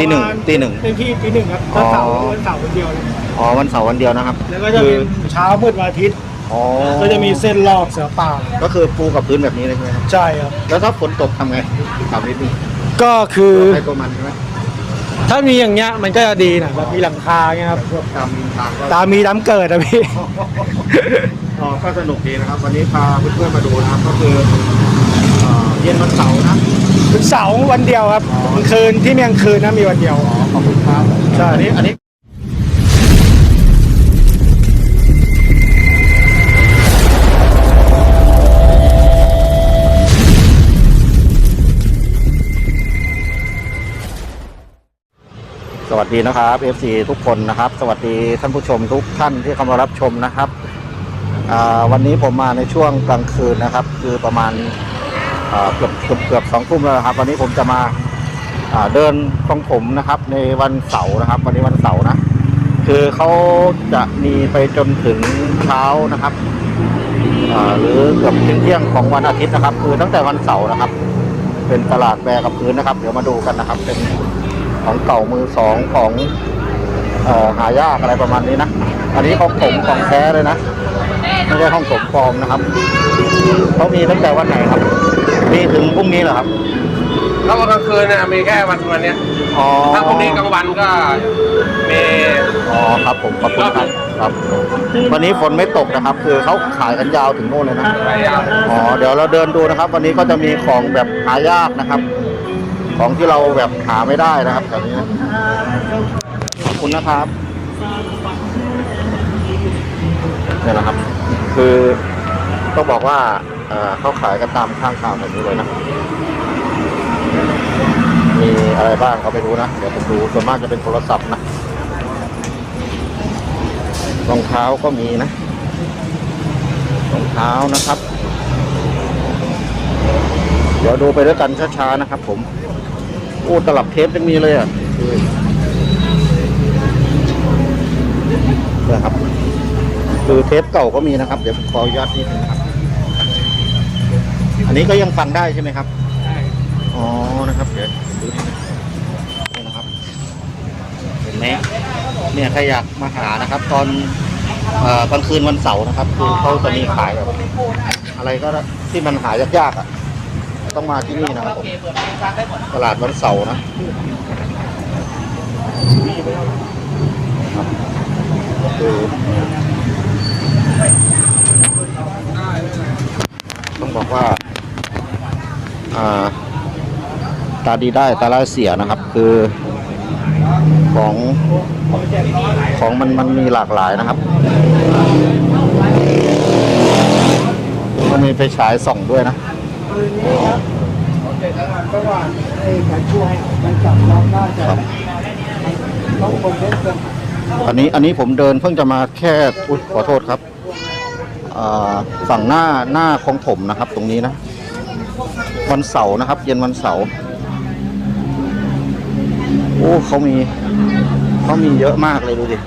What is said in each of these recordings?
ตีหนึ่งตีหนึ่งเต็มที่ตีหนึ่งครับอ๋อถ้าเสาร์วันเสาร์วันเดียวเลยอ๋อวันเสาร์วันเดียวนะครับ แล้วก็จะคืเป็อนเช้ามืดวันอาทิตย์อ๋อก็จะมีเส้นรอบเสือป่าก็คือปูกับพื้นแบบนี้เลยใช่ไหมครับใช่ครับแล้วถ้าฝนตกทำไงถามนิดนึงก็คือให้ตัวมันใช่ไหมถ้ามีอย่างเงี้ยมันก็จะดีนะแบบมีหลังคาเงี้ยครับพวกตามทางก็ตามมีน้ำเกิดอะพี่อ๋อก็สนุกดีนะครับ วันนี้พาเพื่อนๆมาดูนะครับก็คือเอ่อเย็นวันเสาร์นะ เป็นเสาร์วันเดียวครับอ๋อกลางคืนที่เมียงคืนนะมีวันเดียวอ๋อขอบคุณครับใช่อันนี้อันนี้สวัสดีนะครับ FC ทุกคนนะครับ สวัสดีท่านผู้ชมทุกท่านที่เข้ามารับชมนะครับอ่าวันนี้ผมมาในช่วงกลางคืนนะครับ คือประมาณอ่า เกือบเกือบเกือบสองทุ่มแล้วนะครับ วันนี้ผมจะมาเดินของผมนะครับ ในวันเสาร์นะครับ วันนี้วันเสาร์นะ คือเขาจะมีไปจนถึงเช้านะครับหรือเกือบเที่ยงเที่ยงของวันอาทิตย์นะครับ คือตั้งแต่วันเสาร์นะครับ เป็นตลาดแบกกับพื้นนะครับ เดี๋ยวมาดูกันนะครับ เป็นของเก่ามือสองของอหายากอะไรประมาณนี้นะ อันนี้ของผมของแท้เลยนะไม่ใช่ของผมปลอมนะครับเขามีตั้งแต่วันไหนครับ มีถึงพรุ่งนี้เหรอครับ แล้วกลางคืนเนี่ยมีแค่วันวันเนี้ยอ๋อถ้าพรุ่งนี้กลางวันก็มีอ๋อครับผมขอบคุณครับครับ วันนี้ฝนไม่ตกนะครับ คือเขาขายกันยาวถึงโน่นเลยนะไปยาวอ๋อเดี๋ยวเราเดินดูนะครับ วันนี้ก็จะมีของแบบหายากนะครับ ของที่เราแบบหาไม่ได้นะครับแบบนี้นะขอบคุณนะครับเนี่ยนะครับ คือต้องบอกว่า เขาขายกันตามข้างทางแบบนี้เลยนะ มีอะไรบ้างเขาไม่รู้นะ เดี๋ยวผมดูส่วนมากจะเป็นโทรศัพท์นะรองเท้าก็มีนะรองเท้านะครับ เดี๋ยวดูไปด้วยกันช้าๆนะครับ ผมโอ้ตลับเทปยังมีเลยอะเนี่ยครับคือเทปเก่าก็มีนะครับ เดี๋ยวผมขออนุญาตนิดนึง อันนี้ก็ยังฟังได้ใช่ไหมครับอ๋อ นะครับ เดี๋ยวดูนิดนึงนี่นะครับ เห็นไหมเนี่ยใครอยากมาหานะครับ ตอนเอ่อกลางคืนวันเสาร์นะครับ คือเขาจะมีขายแบบอะไรก็ได้ที่มันหายากๆอะ ต้องมาที่นี่นะครับผมตลาดวันเสาร์นะครับคือต้องบอกว่าอ่า ตาดีได้ตาร้ายเสียนะครับ คือของของมันมันมีหลากหลายนะครับมันมีไปฉายส่องด้วยนะอันนี้อันนี้ผมเดินเพิ่งจะมาแค่อุ๊ยขอโทษครับฝั่งหน้าหน้าของผมนะครับ ตรงนี้นะ วันเสาร์นะครับ เย็นวันเสาร์โอ้เขามีเขามีเยอะมากเลยดูดิ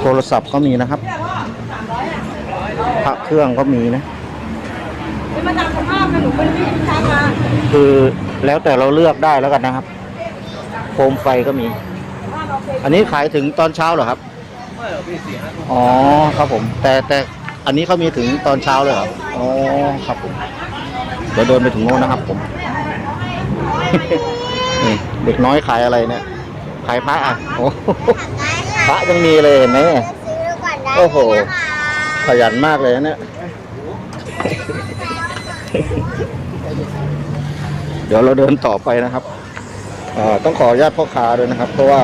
โทรศัพท์ก็มีนะครับพระเครื่องก็มีนะคือแล้วแต่เราเลือกได้แล้วกันนะครับ โคมไฟก็มี อันนี้ขายถึงตอนเช้าเหรอครับ อ๋อครับผม แต่แต่อันนี้เขามีถึงตอนเช้าเลยเหรออ๋อครับผมเดี๋ยวเดินไปถึงโน้นนะครับผมนี่เด็กน้อยขายอะไรเนี่ยขายพระอะโอ้พระยังมีเลยเห็นไหมโอ้โห ขยันมากเลยนะเนี่ยเดี๋ยวเราเดินต่อไปนะครับต้องขออนุญาตพ่อค้าด้วยนะครับ เพราะว่า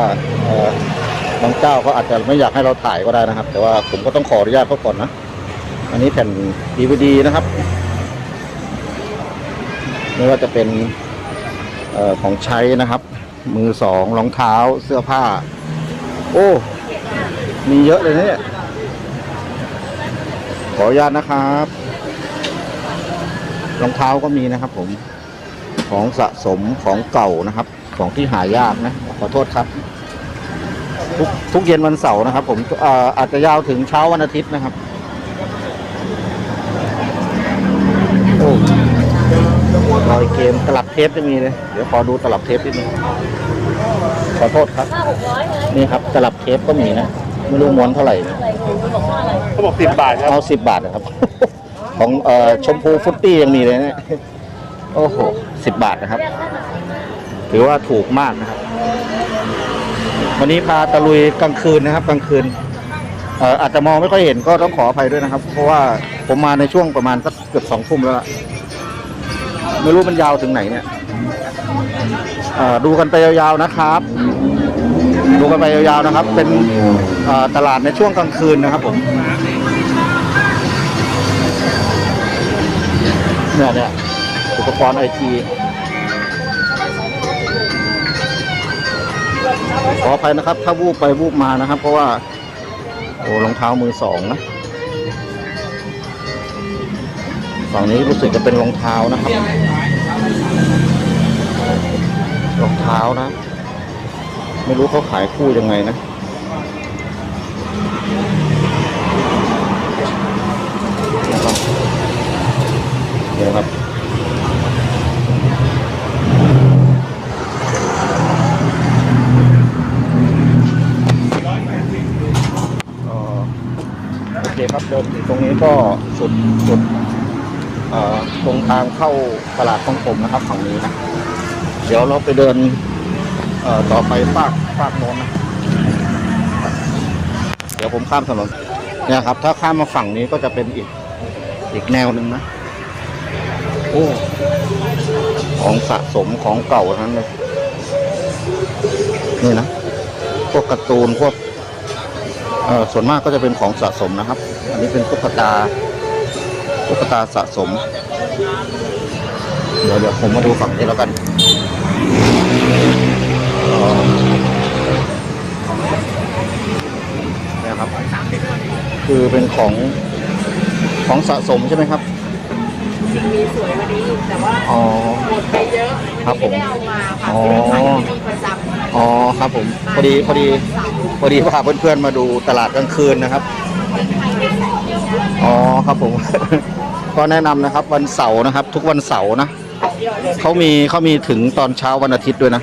บางเจ้าเขาอาจจะไม่อยากให้เราถ่ายก็ได้นะครับ แต่ว่าผมก็ต้องขออนุญาตเขาก่อนนะ อันนี้แผ่น DVD นะครับ ไม่ว่าจะเป็นออของใช้นะครับ มือสองรองเท้าเสื้อผ้า โอ้ มีเยอะเลยนะเนี่ยขออนุญาตนะครับรองเท้าก็มีนะครับผมของสะสมของเก่านะครับ ของที่หายากนะ ขอโทษครับ ทุกทุกเย็นวันเสาร์นะครับ ผมเอ่ออาจจะยาวถึงเช้าวันอาทิตย์นะครับนตลับเทปจะมีเลย เดี๋ยวขอดูตลับเทปนิดนึงขอโทษครับห้าหกร้อยไงนี่ครับตลับเทปก็มีนะ ไม่รู้ม้วนเท่าไหร่นะอะไรคุณบอกว่าอะไรเขาบอกสิบบาทครับเอาสิบบาทนะครับ ของเอ่อชมพูฟุตตี้ยังมีเลยนะโอ้โหสิบบาทนะครับ ถือว่าถูกมากนะครับ วันนี้พาตะลุยกลางคืนนะครับ กลางคืนเอ่ออาจจะมองไม่ค่อยเห็นก็ต้องขออภัยด้วยนะครับ เพราะว่าผมมาในช่วงประมาณสักเกือบสองทุ่มแล้วล่ะไม่รู้มันยาวถึงไหนเนี่ยดูกันไปยาวๆนะครับ ดูกันไปยาวๆนะครับ เป็นตลาดในช่วงกลางคืนนะครับผมเนี่ยเนี่ยอุปกรณ์ไอที ขออภัยนะครับ ถ้าวูบไปวูบมานะครับ เพราะว่า โอ้รองเท้ามือสองนะฝั่งนี้รู้สึกจะเป็นรองเท้านะครับรองเท้านะ ไม่รู้เขาขายคู่ยังไงนะนะครับเดี๋ยวครับ อ๋อโอเครับเดินถึงตรงนี้ก็สุดสุดเออตรงทางเข้าตลาดของผมนะครับฝั่งนี้นะเดี๋ยวเราไปเดินเอ่อต่อไปฝากฝากโน้นนะเดี๋ยวผมข้ามถนนเนี่ยครับ ถ้าข้ามมาฝั่งนี้ก็จะเป็นอีกอีกแนวหนึ่งนะโอ้ของสะสมของเก่าทั้งนั้นเลยนี่นะพวกการ์ตูนพวกเออส่วนมากก็จะเป็นของสะสมนะครับ อันนี้เป็นตุ๊กตาตุ๊กตาสะสม เดี๋ยวเดี๋ยวผมมาดูฝั่งนี้แล้วกันเอ่อเนี่ยครับ คือเป็นของของสะสมใช่ไหมครับจริงมีสวยกว่านี้แต่ว่าอ๋อหมดไปเยอะครับผมไม่ได้เอามาค่ะอ๋อขายที่นี่ประจำอ๋อครับผมพอดีพอดีพอดีพาเพื่อนๆมาดูตลาดกลางคืนนะครับ อ๋อครับผม ก็แนะนำนะครับวันเสาร์นะครับ ทุกวันเสาร์นะเขามีเขามีถึงตอนเช้าวันอาทิตย์ด้วยนะ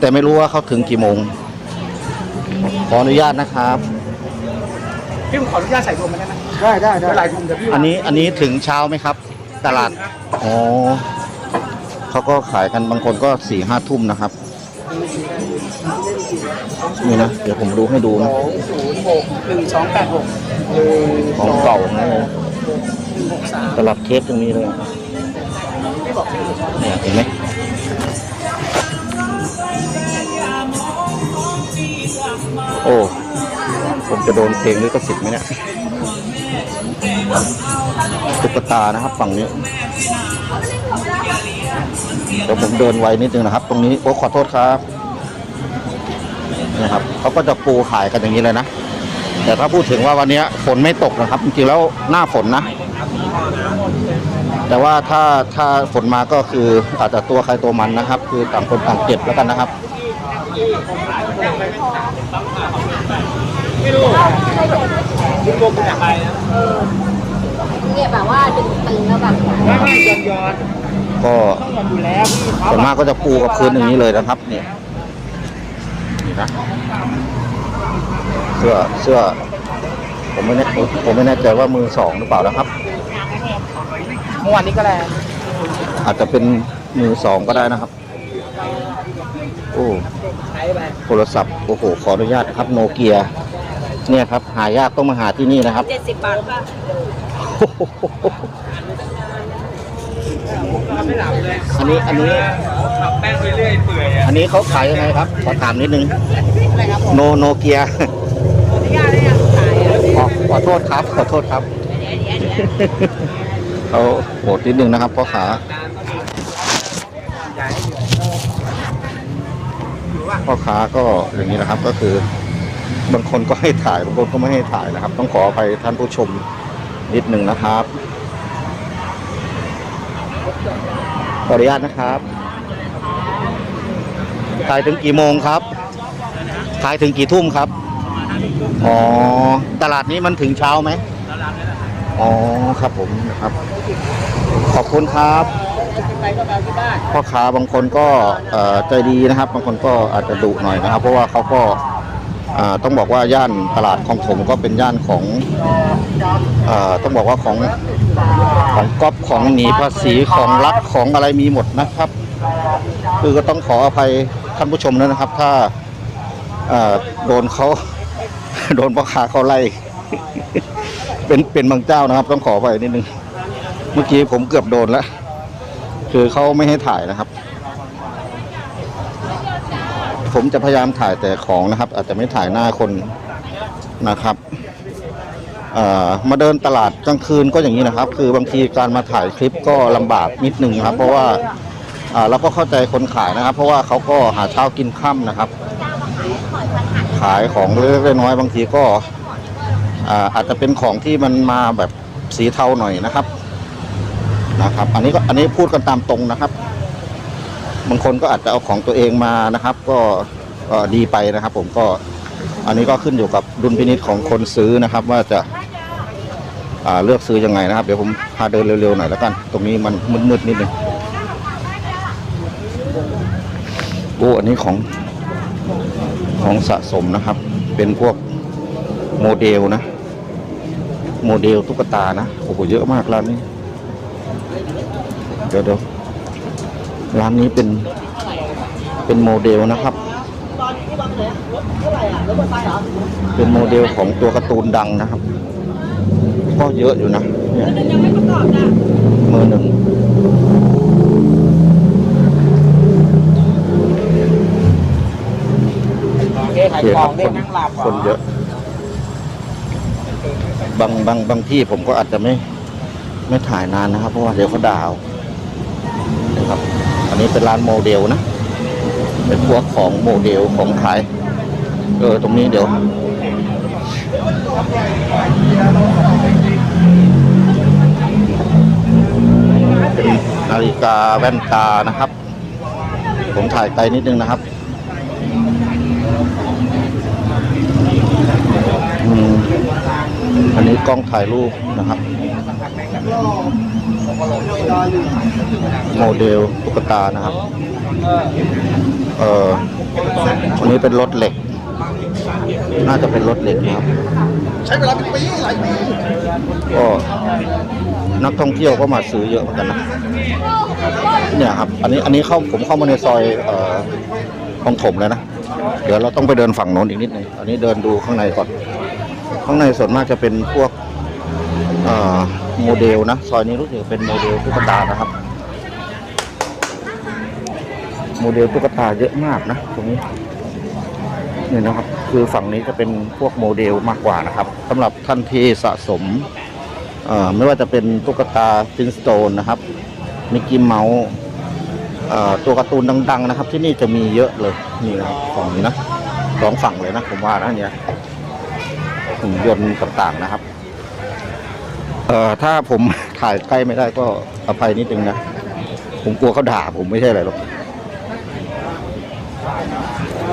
แต่ไม่รู้ว่าเขาถึงกี่โมง ขออนุญาตนะครับ พี่ผมขออนุญาตใส่รวมมันได้ไหมได้ได้ได้หลายกลุ่มเดี๋ยวพี่อันนี้อันนี้ถึงเช้าไหมครับ ตลาดอ๋อเขาก็ขายกันบางคนก็สี่ห้าทุ่มนะครับ นี่นะ เดี๋ยวผมดูให้ดูสนะ องศูนย์หกหนึ่งสองแปดหกหนึ่งของเก่านะ หนึ่งหกสามตลับเทปตรงนี้เลยเนี่ยเห็นไหมโอ้ ผมจะโดนเพลงนี้ก็สิทธิ์ไหมเนี่ยตุ๊กตานะครับฝั่งนี้เดี๋ยวผมเดินไวนิดนึงนะครับ ตรงนี้ โอ้ขอโทษครับ นี่ครับเขาก็จะปูขายกันอย่างนี้เลยนะ แต่ถ้าพูดถึงว่าวันนี้ฝนไม่ตกนะครับ จริงๆแล้วหน้าฝนนะ แต่ว่าถ้าถ้าฝนมาก็คืออาจจะตัวใครตัวมันนะครับ คือต่างคนต่างเก็บแล้วกันนะครับเนี่ยแบบว่าดึงตึงแล้วแบบไม่ไม่ย้อนย้อนก็ต้องย้อนอยู่แล้วพี่เขาส่วนมากก็จะปูกับพื้นอย่างนี้เลยนะครับเนี่ย นี่นะเสื้อเสื้อ ผมไม่แน่ผมไม่แน่ใจว่ามือสองหรือเปล่านะครับ เมื่อวานนี้ก็แรงอาจจะเป็นมือสองก็ได้นะครับ โอ้ใช้ไปโทรศัพท์โอ้โหขออนุญาตนะครับ โนเกียเนี่ยครับ หายากต้องมาหาที่นี่นะครับเจ็ดสิบบาทป่ะ ไม่หลับเลยอันนี้อันนี้ ขับแป้งไปเรื่อยเปื่อยอะอันนี้เขาขายยังไงครับ ขอถามนิดนึงโนโนเกีย อนุญาตได้ยังขายอะขอขอโทษครับ ขอโทษครับเขาโหดนิดนึงนะครับพ่อขาพ่อค้าก็อย่างนี้นะครับก็คือ บางคนก็ให้ถ่ายบางคนก็ไม่ให้ถ่ายนะครับ ต้องขออภัยท่านผู้ชมนิดหนึ่งนะครับ ขออนุญาตนะครับถ่ายถึงกี่โมงครับถ่ายถึงกี่ทุ่มครับ อ๋อ ตลาดนี้มันถึงเช้าไหมอ๋อ ครับผมนะครับ ขอบคุณครับพ่อค้าบางคนก็ใจดีนะครับ บางคนก็อาจจะดุหน่อยนะครับ เพราะว่าเขาก็ต้องบอกว่าย่านตลาดคลองถมก็เป็นย่านของอต้องบอกว่าของ ของก๊อปของหนีภาษีของรัฐของอะไรมีหมดนะครับ คือก็ต้องขออภัยท่านผู้ชมด้วยนะครับ ถ้าโดนเขาโดนพ่อค้าเขาไล่เป็นเป็นบางเจ้านะครับ ต้องขอไปนิดนึงเมื่อกี้ผมเกือบโดนแล้วคือเขาไม่ให้ถ่ายนะครับ ผมจะพยายามถ่ายแต่ของนะครับ อาจจะไม่ถ่ายหน้าคนนะครับ มาเดินตลาดกลางคืนก็อย่างนี้นะครับ คือบางทีการมาถ่ายคลิปก็ลำบากนิดนึงครับ เพราะว่าเราก็เข้าใจคนขายนะครับ เพราะว่าเขาก็หาเช้ากินค่ำนะครับ ขายของเล็กๆน้อยๆบางทีก็อาอาจจะเป็นของที่มันมาแบบสีเทาหน่อยนะครับนะครับ อันนี้ก็อันนี้พูดกันตามตรงนะครับบางคนก็อาจจะเอาของตัวเองมานะครับ ก็ดีไปนะครับ ผมก็อันนี้ก็ขึ้นอยู่กับดุลพินิจของคนซื้อนะครับ ว่าจะ เลือกซื้อยังไงนะครับ เดี๋ยวผมพาเดินเร็วๆหน่อยแล้วกัน ตรงนี้มันมืดๆนิดนึงโอ้อันนี้ของของสะสมนะครับ เป็นพวกโมเดลนะ โมเดลตุ๊กตานะโอ้โหเยอะมากร้านนี้ เดี๋ยวเดี๋ยวร้านนี้เป็นเป็นโมเดลนะครับเป็นโมเดลของตัวการ์ตูนดังนะครับ ก็เยอะอยู่นะเนี่ยยังไม่ประกอบนะมือหนึ่งโอเคครับคนคนเยอะ บางบางบางที่ผมก็อาจจะไม่ไม่ถ่ายนานนะครับ เพราะว่าเดี๋ยวเขาด่าเอานะครับ อันนี้เป็นร้านโมเดลนะ เป็นพวกของโมเดลของขาย เออ ตรงนี้เดี๋ยว กาแว่นตานะครับ ผมถ่ายไกลนิดนึงนะครับอืมอันนี้กล้องถ่ายรูปนะครับ โมเดลตุ๊กตานะครับ เอ่ออันนี้เป็นรถเหล็ก น่าจะเป็นรถเหล็กนะครับ ใช้เวลาเป็นปีหลายปีก็นักท่องเที่ยวก็มาซื้อเยอะเหมือนกันนะเนี่ยครับ อันนี้อันนี้เข้าผมเข้ามาในซอยเอ่อคลองถมเลยนะ เดี๋ยวเราต้องไปเดินฝั่งโน้นอีกนิดนึงอันนี้เดินดูข้างในก่อน ข้างในส่วนมากจะเป็นพวกเอ่อโมเดลนะ ซอยนี้รู้สึกเป็นโมเดลตุ๊กตานะครับ โมเดลตุ๊กตาเยอะมากนะตรงนี้นี่นะครับ คือฝั่งนี้จะเป็นพวกโมเดลมากกว่านะครับสำหรับท่านที่สะสมไม่ว่าจะเป็นตุ๊กตาฟินสโตนนะครับมิกกี้เมาส์ตัวการ์ตูนดัง ๆ นะครับ ที่นี่จะมีเยอะเลยนี่นะครับฝั่งนี้นะสองฝั่งเลยนะผมว่านะเนี่ยหุ่นยนต์ต่างๆนะครับเอ่อถ้าผมถ่ายใกล้ไม่ได้ก็อภัยนิดนึงนะ ผมกลัวเขาด่าผมไม่ใช่อะไรหรอก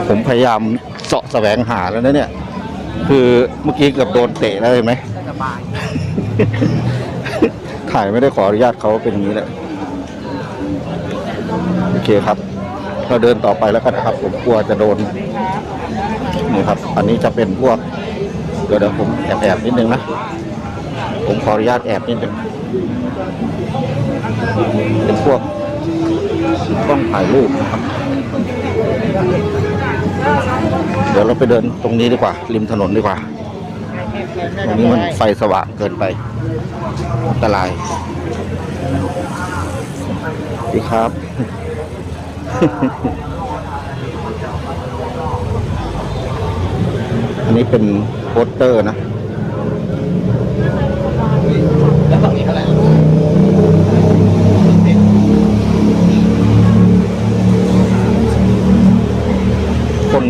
ผมพยายาม เสาะแสวงหาแล้วนะเนี่ย คือเมื่อกี้เกือบโดนเตะแล้วเห็นไหมถ่ายไม่ได้ขออนุญาตเขาเป็นอย่างนี้แหละโอเคครับ เราเดินต่อไปแล้วกันนะครับ ผมกลัวจะโดนนี่ครับ อันนี้จะเป็นพวก เดี๋ยวเดี๋ยวผมแอบแอบนิดนึงนะ ผมขออนุญาตแอบนิดนึงเป็นพวกกล้องถ่ายรูปนะครับ เดี๋ยวเราไปเดินตรงนี้ดีกว่า ริมถนนดีกว่า ตรงนี้มันไฟสว่างเกินไปอันตรายดีครับ อันนี้เป็นโปสเตอร์นะ แล้วฝั่งนี้เท่าไหร่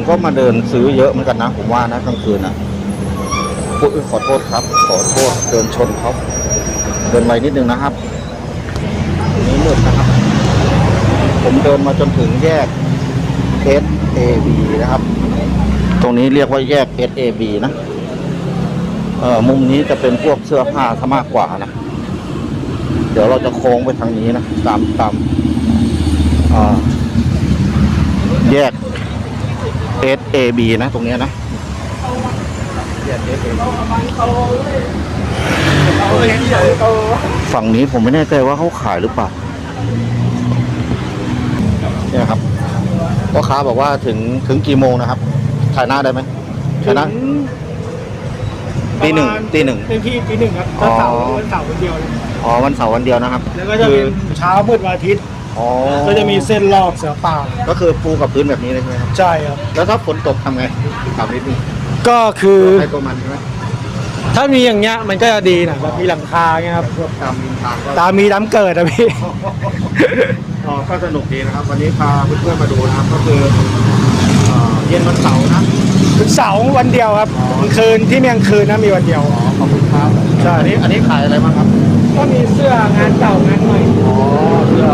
ก็มาเดินซื้อเยอะเหมือนกันนะ ผมว่านะกลางคืนนะพูดขอโทษครับ ขอโทษเดินชนเขาเดินไวนิดนึงนะครับนนี้มืดนะครับ ผมเดินมาจนถึงแยก S A B นะครับ ตรงนี้เรียกว่าแยก S A B นะเอ่อมุมนี้จะเป็นพวกเสื้อผ้าซะมากกว่านะ เดี๋ยวเราจะโค้งไปทางนี้นะ ตามตามอ่าแยก S A B นะตรงเนี้ยนะแยก S A B ฝั่งนี้ผมไม่แน่ใจว่าเขาขายหรือเปล่าเนี่ยครับพ่อค้าบอกว่าถึงถึงกี่โมงนะครับถ่ายหน้าได้ไหมถ่ายหน้า ตีหนึ่งตีหนึ่งเต็มที่ตีหนึ่งครับอ๋อถ้าเสาร์วันเสาร์วันเดียวเลยอ๋อวันเสาร์วันเดียวนะครับ แล้วก็จะเป็นเช้ามืดวันอาทิตย์ อ๋อก็จะมีเส้นลอกเสือป่าก็คือปูกับพื้นแบบนี้เลยใช่ไหมครับใช่ครับ แล้วถ้าฝนตกทำไงถามนิดนึงก็คือให้ตัวมันใช่ไหมถ้ามีอย่างเงี้ยมันก็จะดีนะแบบมีหลังคาเงี้ยครับพวกตามริมทางก็ตามมีน้ำเกิดอะพี่ อ๋อก็สนุกดีนะครับ วันนี้พาเพื่อนๆมาดูนะครับ ก็คือเอ่อเย็นวันเสาร์นะเสาร์วันเดียวครับกลางคืนที่เมียงคืนนะมีวันเดียว อ๋อขอบคุณครับใช่ อันนี้อันนี้ขายอะไรบ้างครับ ก็มีเสื้องานเก่างานใหม่อ๋อเสื้อ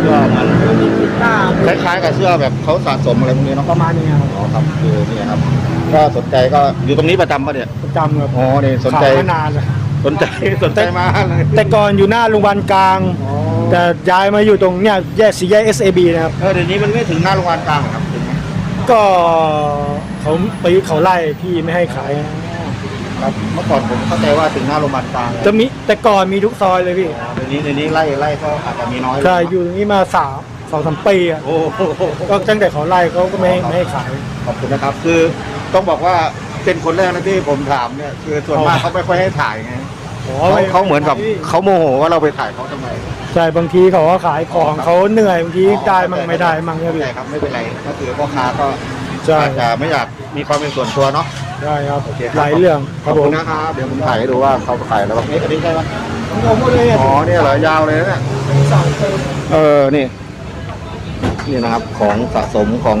เสื้อมันมีกีตาร์คล้ายๆกับเสื้อแบบเขาสะสมอะไรพวกนี้เนาะประมาณนี้ครับอ๋อครับคือนี่ครับ ก็สนใจก็อยู่ตรงนี้ประจำปะเนี่ยประจำครับอ๋อนี่สนใจขายมานานเลยสนใจสนใจมากเลยแต่ก่อนอยู่หน้าโรงพยาบาลกลางอ๋อแต่ย้ายมาอยู่ตรงเนี้ยแยกสี่แยก SAB นะครับเออเดี๋ยวนี้มันไม่ถึงหน้าโรงพยาบาลกลางเหรอครับถึงไหมก็เขาไปเขาไล่พี่ไม่ให้ขาย ครับ เมื่อก่อนผมเข้าใจว่าถึงหน้าโรงพยาบาลกลางจะมีแต่ก่อนมีทุกซอยเลยพี่เดี๋ยวนี้เดี๋ยวนี้ไล่ไล่ก็อาจจะมีน้อยลงใช่อยู่ตรงนี้มาสามสองสามปีอะโอ้โหก็ตั้งแต่เขาไล่เขาก็ไม่ให้ไม่ให้ขายขอบคุณนะครับ คือต้องบอกว่าเป็นคนแรกนะที่ผมถามเนี่ยคือส่วนมากเขาไม่ค่อยให้ถ่ายไงอ๋อเขาไม่เขาเหมือนกับเขาโมโหว่าเราไปถ่ายเขาทำไมใช่บางทีเขาก็ขายของเขาเหนื่อยบางทีได้มั่งไม่ได้มั่งเนี่ยไม่พี่เป็นไรครับไม่เป็นไรก็คือพ่อค้าก็ใช่อาจจะไม่อยากมีความเป็นส่วนตัวเนาะ ใช่ครับโอเคคหลายเรื่องคขรัอบบผคุมณนะครับเดี๋ยวผมถ่ายให้ดูว่าเขาขายแล้วบ้างนี่อันนี้ใช่ไหมผมพูดเลยอ๋อเนี่ยเหรอยาวเลยนะเนี่ยสองคนเออนี่นี่นะครับของสะสมของ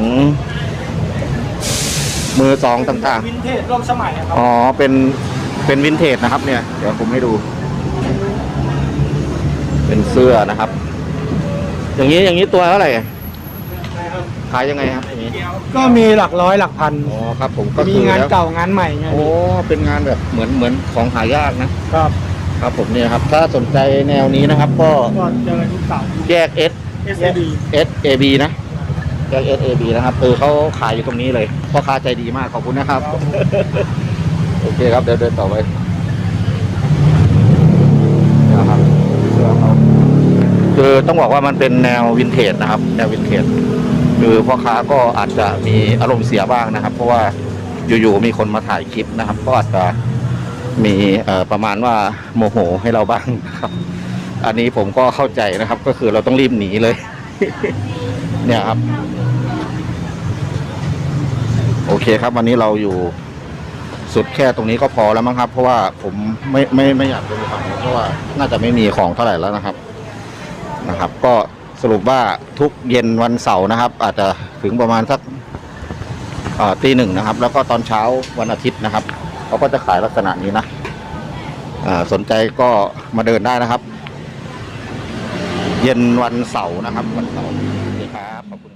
มือสองต่างวินเทจร่วมสมัยอะครัๆอ๋อเป็นเป็นวินเทจนะครับ เนี่ย เดี๋ยวผมให้ดู เป็นเสื้อนะครับ อย่างนี้อย่างนี้ตัวเท่าไหร่ขายยังไงครับอย่าง นี้ก็มีหลักร้อยหลักพันอ๋อครับผมก็มีคืองานแล้วเก่างานใหม่ไงโอ้เป็นงานแบบเหมือนเหมือนของหายากนะ ครับครับผมเนี่ยครับ ถ้าสนใจแนวนี้นะครับ ก็ก็เจอทุกเสาร์ แยก S SAB S A B นะแยก S A B นะครับเออเขาขายอยู่ตรงนี้เลยพ่อค้าใจดีมากขอบคุณนะครับ โอเคครับ เดี๋ยวเดินต่อไปนะครับเสื้อเขาคือต้องบอกว่ามันเป็นแนววินเทจนะครับ แนววินเทจ คือพ่อค้าก็อาจจะมีอารมณ์เสียบ้างนะครับ เพราะว่าอยู่ๆมีคนมาถ่ายคลิปนะครับ ก็อาจจะมีประมาณว่าโมโหให้เราบ้างนะครับ อันนี้ผมก็เข้าใจนะครับ ก็คือเราต้องรีบหนีเลย เนี่ยครับ โอเคครับ วันนี้เราอยู่สุดแค่ตรงนี้ก็พอแล้วมั้งครับ เพราะว่าผมไม่ไม่ไม่อยากไปฝั่งเพราะว่าน่าจะไม่มีของเท่าไหร่แล้วนะครับ นะครับ ก็ สรุปว่าทุกเย็นวันเสาร์นะครับ อาจจะถึงประมาณสักตีหนึ่งนะครับ แล้วก็ตอนเช้าวันอาทิตย์นะครับเขาก็จะขายลักษณะนี้นะสนใจก็มาเดินได้นะครับ เย็นวันเสาร์นะครับ วันเสาร์ครับขอบคุณ